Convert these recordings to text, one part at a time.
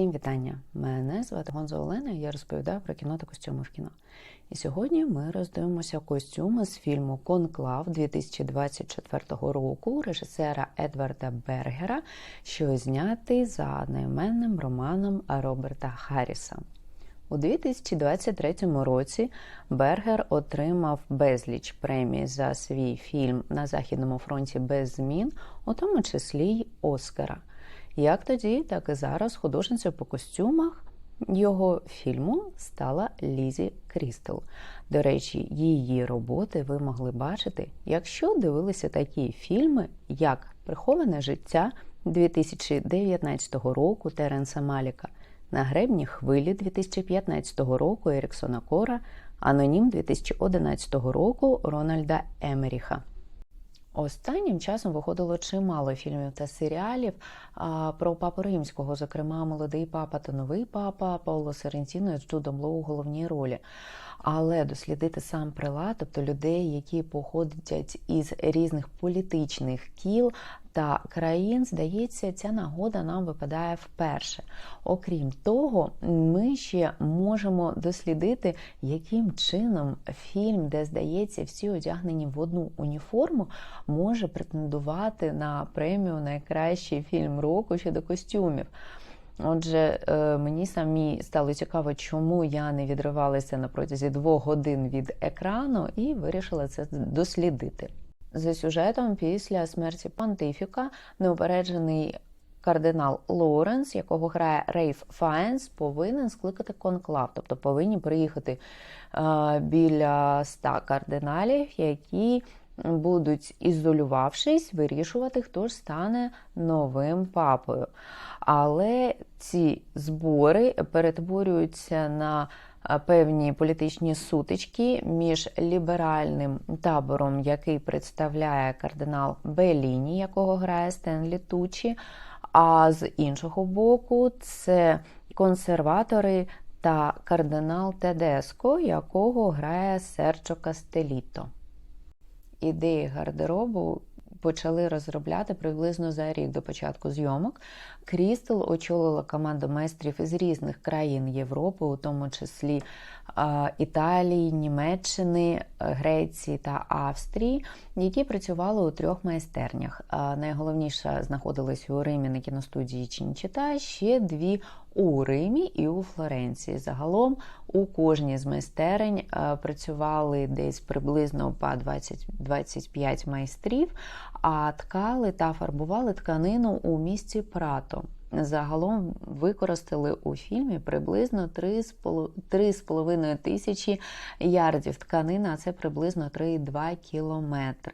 Всім вітання! Мене звати Гонзо Олена. і Я розповідаю про кіно та костюми в кіно. І сьогодні ми роздивимося костюми з фільму Конклав 2024 року режисера Едварда Бергера, що знятий за одноіменним романом Роберта Харріса. У 2023 році Бергер отримав безліч премій за свій фільм на Західному фронті без змін, у тому числі й Оскара. Як тоді, так і зараз художниця по костюмах його фільму стала Лізі Крістел. До речі, її роботи ви могли бачити, якщо дивилися такі фільми, як Приховане життя 2019 року Теренса Маліка, На гребні хвилі 2015 року Еріксона Кора, Анонім 2011 року Рональда Емеріха. Останнім часом виходило чимало фільмів та серіалів про папу римського, зокрема молодий папа та новий папа Пауло Серенціно з Джудом Лоу у головній ролі. Але дослідити сам прилад, тобто людей, які походять із різних політичних кіл та країн, здається, ця нагода нам випадає вперше. Окрім того, ми ще можемо дослідити, яким чином фільм, де здається, всі одягнені в одну уніформу, може претендувати на премію найкращий фільм року щодо костюмів. Отже, е, мені самі стало цікаво, чому я не відривалася на протязі двох годин від екрану, і вирішила це дослідити. За сюжетом, після смерті Понтифіка, неупереджений кардинал Лоуренс, якого грає Рейф Фаєнс, повинен скликати конклав, тобто повинні приїхати е, біля ста кардиналів, які будуть ізолювавшись, вирішувати, хто ж стане новим папою. Але ці збори перетворюються на певні політичні сутички між ліберальним табором, який представляє кардинал Беліні, якого грає Стенлі Тучі. А з іншого боку, це консерватори та кардинал Тедеско, якого грає Серчо Кастеліто. Ідеї гардеробу почали розробляти приблизно за рік до початку зйомок. Крістел очолила команду майстрів із різних країн Європи, у тому числі Італії, Німеччини, Греції та Австрії, які працювали у трьох майстернях. Найголовніша знаходилась у Римі на кіностудії Чінчита, ще дві у Римі і у Флоренції. Загалом у кожній з майстерень працювали десь приблизно по 20-25 майстрів, а ткали та фарбували тканину у місті Прато. Загалом використали у фільмі приблизно 3,5 тисячі ярдів тканини, а це приблизно 3,2 кілометри.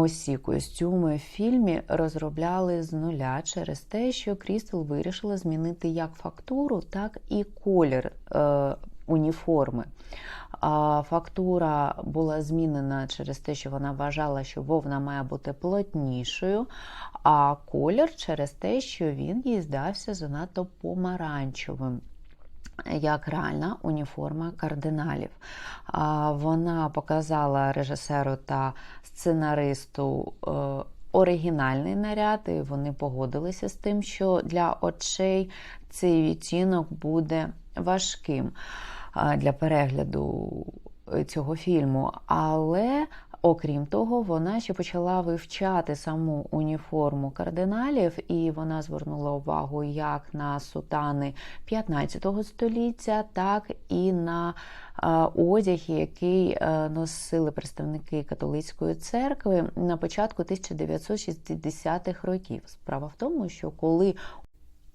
Усі костюми в фільмі розробляли з нуля через те, що Крістел вирішила змінити як фактуру, так і колір е, уніформи. А Фактура була змінена через те, що вона вважала, що вовна має бути плотнішою, а колір через те, що він їй здався занадто помаранчевим. Як реальна уніформа кардиналів. Вона показала режисеру та сценаристу е, оригінальний наряд, і вони погодилися з тим, що для очей цей відтінок буде важким для перегляду цього фільму. Але Окрім того, вона ще почала вивчати саму уніформу кардиналів, і вона звернула увагу як на сутани 15 століття, так і на одяг, який носили представники католицької церкви на початку 1960-х років. Справа в тому, що коли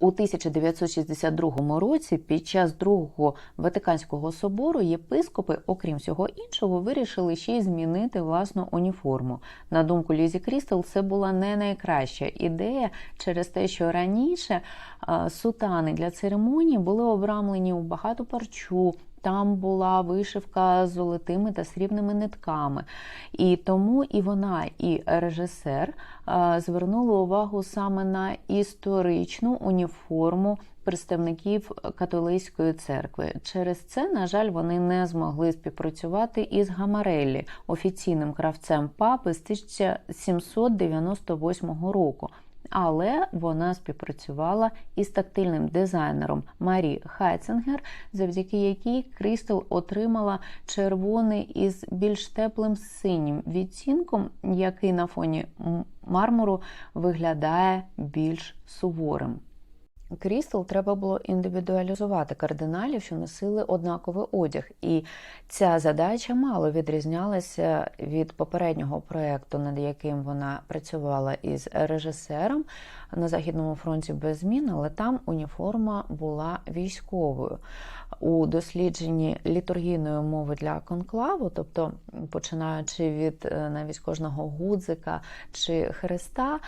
у 1962 році під час другого Ватиканського собору єпископи, окрім всього іншого, вирішили ще й змінити власну уніформу. На думку Лізі Крістел, це була не найкраща ідея через те, що раніше сутани для церемонії були обрамлені у багату парчу. Там була вишивка з золотими та срібними нитками. І тому і вона, і режисер звернули увагу саме на історичну уніформу представників католицької церкви. Через це, на жаль, вони не змогли співпрацювати із Гамареллі, офіційним кравцем папи з 1798 року. Але вона співпрацювала із тактильним дизайнером Марі Хайцингер, завдяки якій Крістел отримала червоний із більш теплим синім відтінком, який на фоні мармуру виглядає більш суворим. Крістал треба було індивідуалізувати кардиналів, що носили однаковий одяг, і ця задача мало відрізнялася від попереднього проєкту, над яким вона працювала із режисером на Західному фронті без змін, але там уніформа була військовою. У дослідженні літургійної мови для конклаву, тобто починаючи від е, навіть кожного гудзика чи хреста,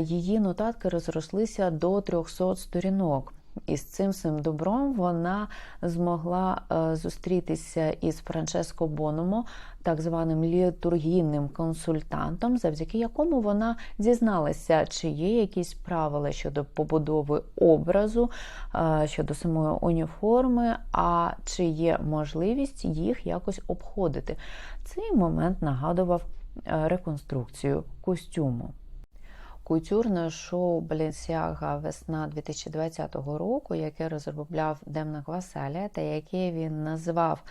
її нотатки розрослися до 300 сторінок. І з цим всім добром вона змогла е, зустрітися із Франческо Бономо, так званим літургійним консультантом, завдяки якому вона дізналася, чи є якісь правила щодо побудови образу, е, щодо самої уніформи, а чи є можливість їх якось обходити. Цей момент нагадував е, реконструкцію костюму. Кутюрне шоу Balenciaga весна 2020 року, яке розробляв Демна Васаля, та яке він назвав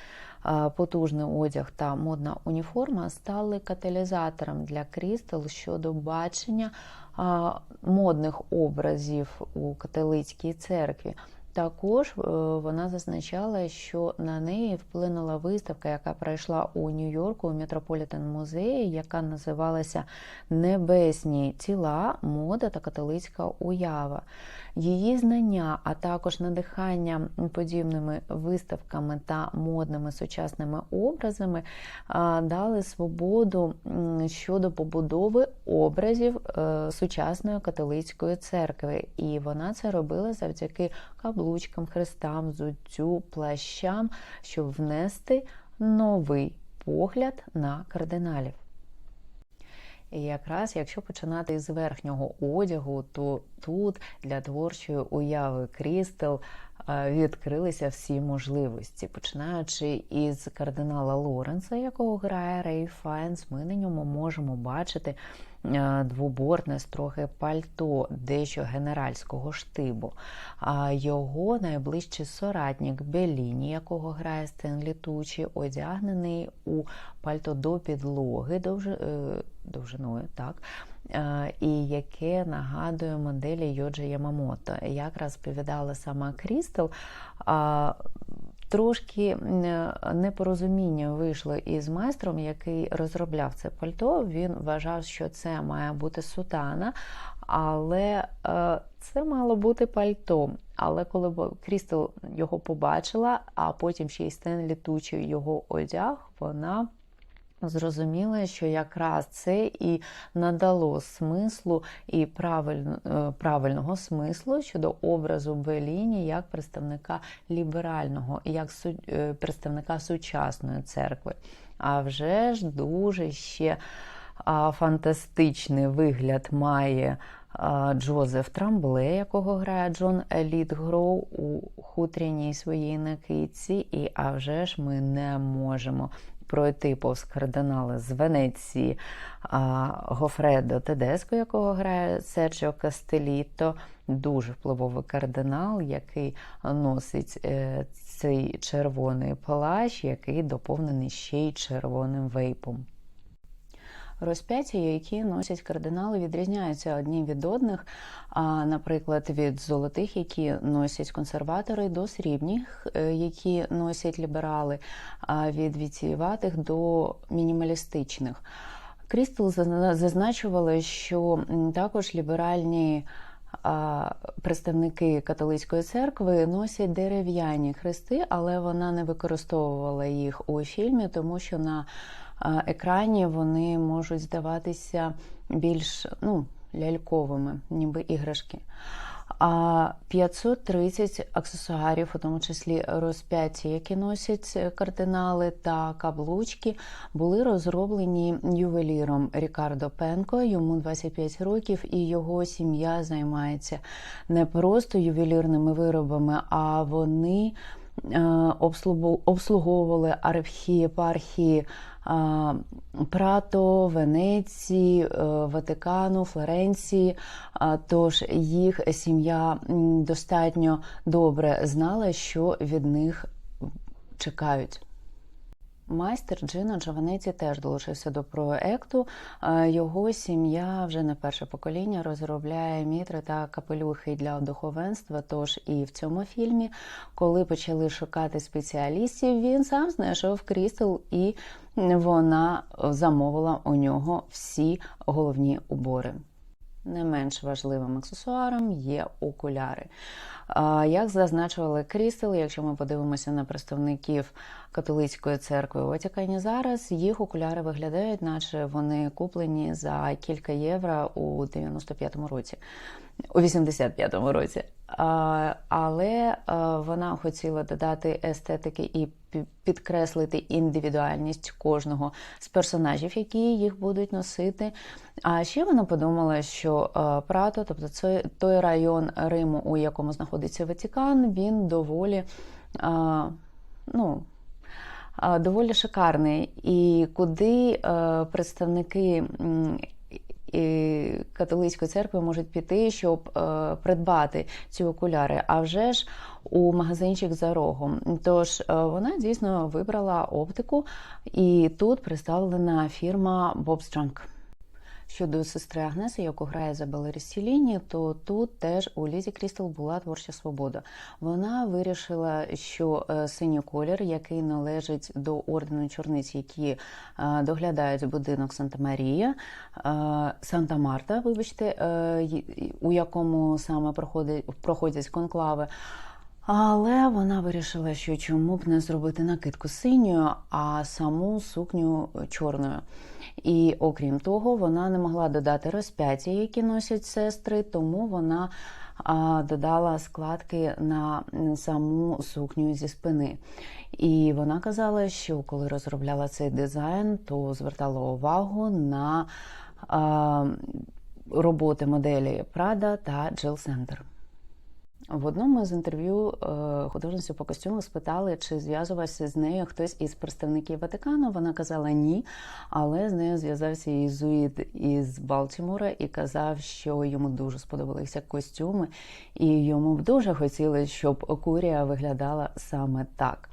потужний одяг та модна уніформа, стали каталізатором для Крістел щодо бачення модних образів у католицькій церкві. Також е, вона зазначала, що на неї вплинула виставка, яка пройшла у Нью-Йорку у Метрополітен музеї, яка називалася Небесні тіла, мода та католицька уява. Її знання, а також надихання подібними виставками та модними сучасними образами дали свободу щодо побудови образів е, сучасної католицької церкви. І вона це робила завдяки каблучкам, хрестам, зуттю, плащам, щоб внести новий погляд на кардиналів. І якраз якщо починати з верхнього одягу, то тут для творчої уяви Крістел відкрилися всі можливості. Починаючи із кардинала Лоренса, якого грає Рей Файнс, ми на ньому можемо бачити двобортне строге пальто, дещо генеральського штибу. А його найближчий соратник Беліні, якого грає Стенлі Тучі, одягнений у пальто до підлоги. Е, довжиною, так. І яке нагадує моделі Йоджа Ямамото. Як розповідала сама Крістел, Трошки непорозуміння вийшло із майстром, який розробляв це пальто. Він вважав, що це має бути сутана, але е, це мало бути пальто. Але коли Крістел його побачила, а потім ще й Стен літучий його одяг, вона зрозуміла, що якраз це і надало смислу і е, правильного смислу щодо образу Беліні як представника ліберального, як е, представника сучасної церкви. А вже ж дуже ще фантастичний вигляд має. Джозеф Трамбле, якого грає Джон Літгроу у хутряній своїй накидці, і а вже ж ми не можемо пройти повз кардинали з Венеції Гофредо Тедеско, якого грає Серджіо Кастеліто, дуже впливовий кардинал, який носить е, цей червоний плащ, який доповнений ще й червоним вейпом. Розп'яття, які носять кардинали, відрізняються одні від одних, а, наприклад, від золотих, які носять консерватори, до срібних, е, які носять ліберали, а від віціюватих до мінімалістичних. Крістел зазначувала, що також ліберальні. Представники католицької церкви носять дерев'яні хрести, але вона не використовувала їх у фільмі, тому що на екрані вони можуть здаватися більш ну, ляльковими, ніби іграшки. А 530 аксесуарів, у тому числі розп'яті, які носять кардинали та каблучки, були розроблені ювеліром Рікардо Пенко. Йому 25 років, і його сім'я займається не просто ювелірними виробами, а вони обслуговували архієпархії епархії Прато, Венеції, е, Ватикану, Флоренції. Тож їх сім'я достатньо добре знала, що від них чекають. Майстер Джино Джованеті теж долучився до проекту. Е, Його сім'я вже не перше покоління розробляє мітри та капелюхи для духовенства. Тож і в цьому фільмі, коли почали шукати спеціалістів, він сам знайшов Крістел і вона замовила у нього всі головні убори. Не менш важливим аксесуаром є окуляри. Як зазначували Крістел, якщо ми подивимося на представників католицької церкви у Ватикані зараз, їх окуляри виглядають, наче вони куплені за кілька євро у 95-му році, у 85-му році. Але вона хотіла додати естетики і підкреслити індивідуальність кожного з персонажів, які їх будуть носити. А ще вона подумала, що е, Прато, тобто це той район Риму, у якому знаходиться Ватикан, він доволі е, ну, е, доволі шикарний. І куди е, представники католицької церкви можуть піти, щоб е, придбати ці окуляри, а вже ж у магазинчик за рогом. Тож е, вона дійсно вибрала оптику, і тут представлена фірма Bobstrunk. Щодо сестри Агнеси, яку грає Ізабела Ріссіліні, то тут теж у Лізі Крістел була творча свобода. Вона вирішила, що е, синій колір, який належить до ордену чорниць, які е, доглядають будинок Санта Марія, е, Санта Марта, вибачте, у якому саме проходить, проходять конклави. Але вона вирішила, що чому б не зробити накидку синьою, а саму сукню чорною. І окрім того, вона не могла додати розп'яття, які носять сестри, тому вона а, додала складки на саму сукню зі спини. І вона казала, що коли розробляла цей дизайн, то звертала увагу на а, роботи моделі Prada та Jill Center. В одному з інтерв'ю е, художницю по костюму спитали, чи зв'язувався з нею хтось із представників Ватикану. Вона казала ні, але з нею зв'язався єзуїт із Балтімора і казав, що йому дуже сподобалися костюми, і йому дуже хотілося, щоб курія виглядала саме так.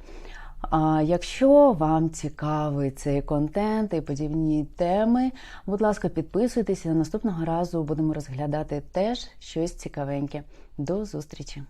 А якщо вам цікавий цей контент і подібні теми, будь ласка, підписуйтесь. Наступного разу будемо розглядати теж щось цікавеньке. До зустрічі!